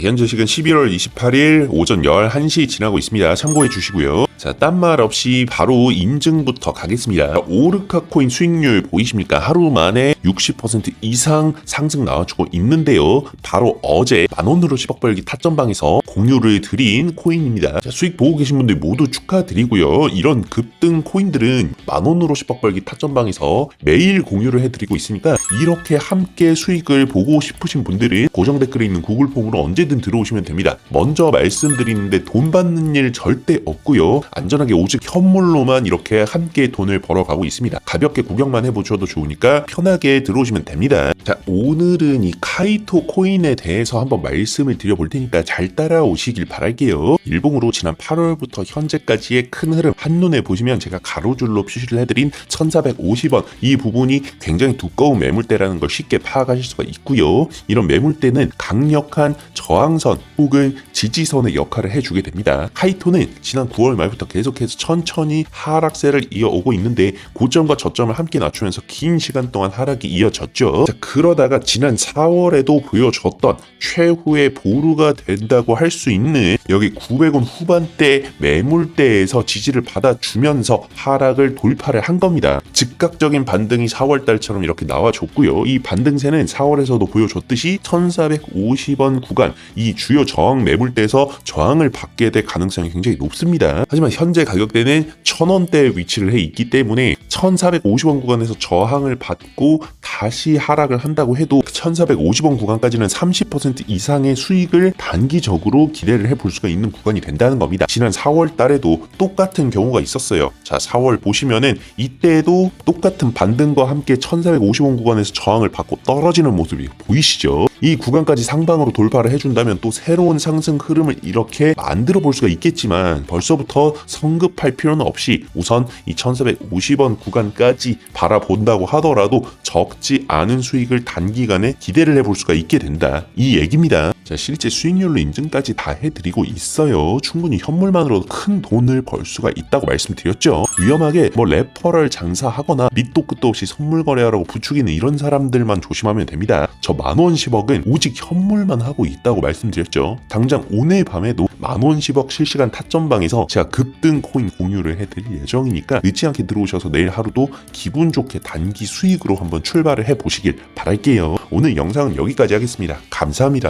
현재 시간 11월 28일 오전 11시 지나고 있습니다. 참고해 주시고요. 자, 딴 말 없이 바로 인증부터 가겠습니다. 오르카 코인 수익률 보이십니까? 하루 만에 60% 이상 상승 나와주고 있는데요. 바로 어제 만원으로 10억 벌기 타점방에서 공유를 드린 코인입니다. 자, 수익 보고 계신 분들 모두 축하드리고요. 이런 급등 코인들은 만원으로 10억 벌기 타점방에서 매일 공유를 해드리고 있으니까 이렇게 함께 수익을 보고 싶으신 분들은 고정 댓글에 있는 구글 폼으로 언제든 들어오시면 됩니다. 먼저 말씀드리는데 돈 받는 일 절대 없고요. 안전하게 오직 현물로만 이렇게 함께 돈을 벌어가고 있습니다. 가볍게 구경만 해보셔도 좋으니까 편하게 들어오시면 됩니다. 자, 오늘은 이 카이토 코인에 대해서 한번 말씀을 드려볼 테니까 잘 따라오시길 바랄게요. 일봉으로 지난 8월부터 현재까지의 큰 흐름 한눈에 보시면 제가 가로줄로 표시를 해드린 1450원 이 부분이 굉장히 두꺼운 매물대라는 걸 쉽게 파악하실 수가 있고요. 이런 매물대는 강력한 저항선 혹은 지지선의 역할을 해주게 됩니다. 카이토는 지난 9월 말부터 계속해서 천천히 하락세를 이어오고 있는데 고점과 저점을 함께 낮추면서 긴 시간 동안 하락이 이어졌죠. 자, 그러다가 지난 4월에도 보여줬던 최후의 보루가 된다고 할 수 있는 여기 900원 후반대 매물대에서 지지를 받아주면서 하락을 돌파를 한 겁니다. 즉각적인 반등이 4월 달처럼 이렇게 나와줬고요. 이 반등세는 4월에서도 보여줬듯이 1450원 구간 이 주요 저항 매물대에서 저항을 받게 될 가능성이 굉장히 높습니다. 하지만 현재 가격대는 1000원대에 위치를 해 있기 때문에 1450원 구간에서 저항을 받고 다시 하락을 한다고 해도 1450원 구간까지는 30% 이상의 수익을 단기적으로 기대를 해볼 수가 있는 구간이 된다는 겁니다. 지난 4월 달에도 똑같은 경우가 있었어요. 자, 4월 보시면은 이때도 똑같은 반등과 함께 1450원 구간에서 저항을 받고 떨어지는 모습이 보이시죠? 이 구간까지 상방으로 돌파를 해준다면 또 새로운 상승 흐름을 이렇게 만들어 볼 수가 있겠지만 벌써부터 성급할 필요는 없이 우선 이 1450원 구간까지 바라본다고 하더라도 적지 않은 수익을 단기간에 기대를 해볼 수가 있게 된다. 이 얘기입니다. 자, 실제 수익률로 인증까지 다 해드리고 있어요. 충분히 현물만으로도 큰 돈을 벌 수가 있다고 말씀드렸죠. 위험하게 뭐 레퍼럴 장사하거나 밑도 끝도 없이 선물 거래하라고 부추기는 이런 사람들만 조심하면 됩니다. 저 만원 10억 은 오직 현물만 하고 있다고 말씀드렸죠. 당장 오늘 밤에도 만원 10억 실시간 타점방에서 제가 급등 코인 공유를 해드릴 예정이니까 늦지 않게 들어오셔서 내일 하루도 기분 좋게 단기 수익으로 한번 출발을 해보시길 바랄게요. 오늘 영상은 여기까지 하겠습니다. 감사합니다.